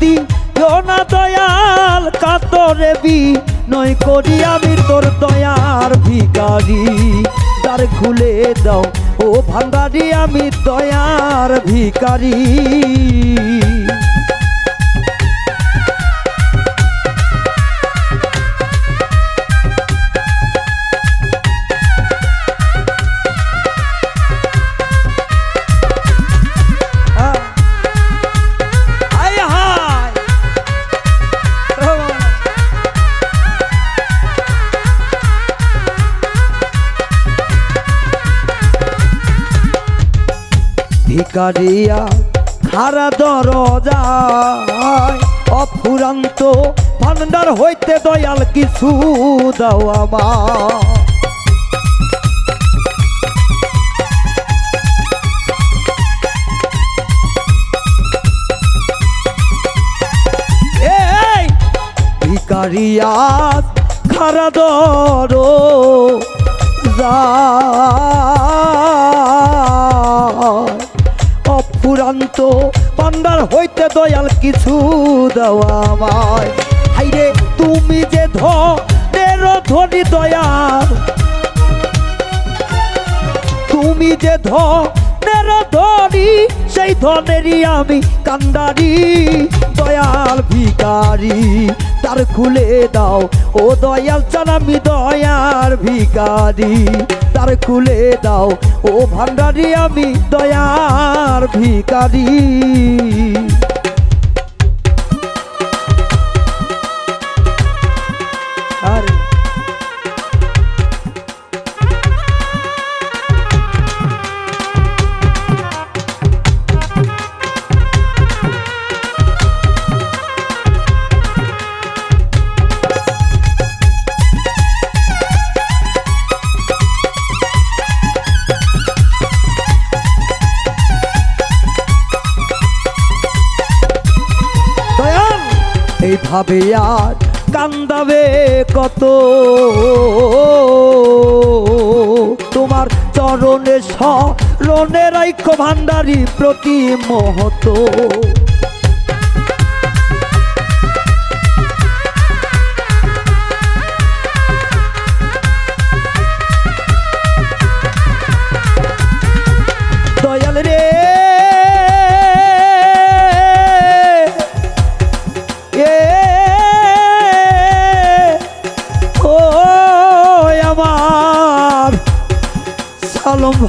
দিও না দয়াল কাতরে বি নয় করি আমি তোর দয়ার ভিকারি দ্বার খুলে দাও, ও ভান্ডারি, আমি দয়ার ভিকারি ভিকারিয়া খারা দরজায় অফুরান্ত ভান্ডার হইতে দয়াল কিছু দাও আমার ভিকারিয়া খারা দর অফুরান্ত পান্ডার হইতে দয়াল কিছু দেওয়া আমায়। হাইরে, তুমি যে ধরের ধনী দয়াল। তুমি যে ধনের ধরি সেই ধনেরই আমি কান্দারি, দয়াল ভিকারি তার খুলে দাও, ও দয়াল চান আমি দয়ার ভিকারি তার খুলে দাও, ও ভান্ডারি আমি দয়ার ভিকারি এইভাবে আর কান্দাবে কত? তোমার চরণে স্মরণের ঐক্য ভান্ডারী প্রতি মহত।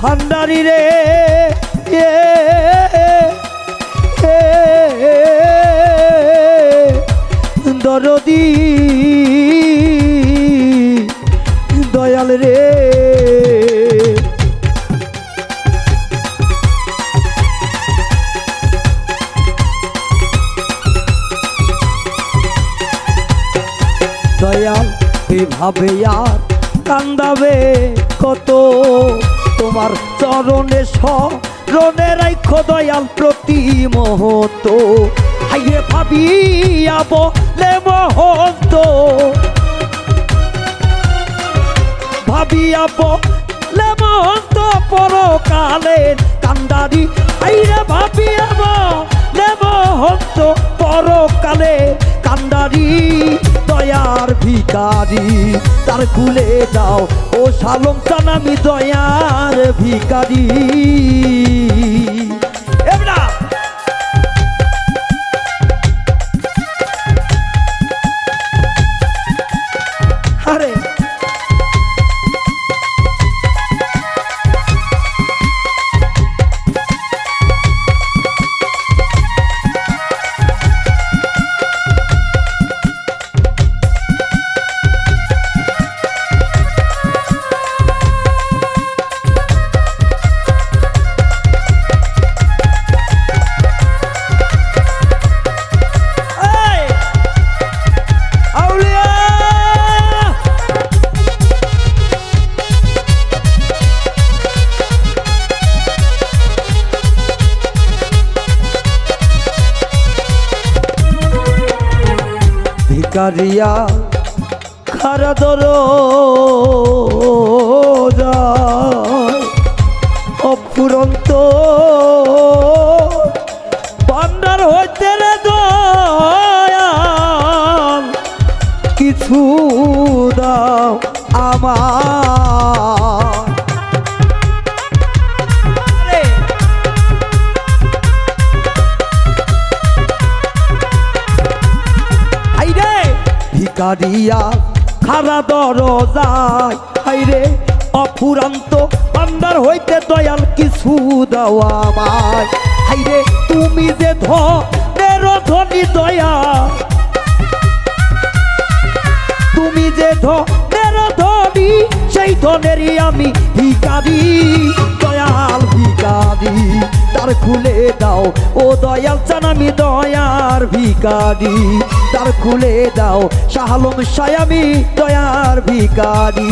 ভান্ডারি রে। দরদি দয়াল রে। দয়াল এভাবে আর কান্দাবে কত? তোমার চরণে স্মরণে রাইখ দয়াল প্রতি মহত হাইয়ে ভাবিয়া বলে মহন্ত। ভাবিয়া বলে মহন্ত পরকালে কান্দারি। হাইরে ভাবিয়া বলে মহন্ত পরকালে কান্দারি দয়ার ভিকারি তার খুলে যাও। ও সালম চানামি দয়ার ভিকারি। কারিয়া খারা দর অফুরন্ত। পান্ডার হইতে রে দয়াল কিছু দাও আমার ভিকারিয়া খারা দরজায় হাইরে, অফুরান্ত বান্দার হইতে দয়াল কিছু দেওয়া আমায়। হাইরে, তুমি যে ধনের ধনী দয়া। তুমি যে ধনের ধনী, সেই ধনেরই আমি ভিকারি তার খুলে দাও। ও দয়াল চান আমি দয়ার ভিকারি তার খুলে দাও। শাহালম সায়ামি দয়ার ভিকারি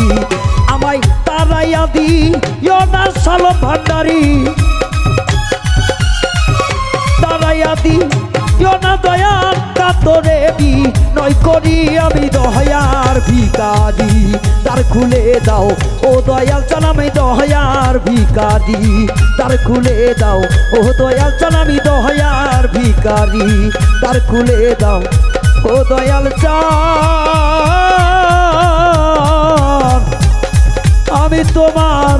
আমায় তারাইয়া দি না সালম ভান্ডারি। তারাইয়াদি না দয়া কাতরে বি নয় করি আমি দয়ার ভিকারি তার খুলে দাও, ও দয়াল চানামি দয়ার ভিকারি তার খুলে দাও, ও দয়াল চানামি দয়ার ভিকারি তার খুলে দাও, ও দয়াল চান আমি তোমার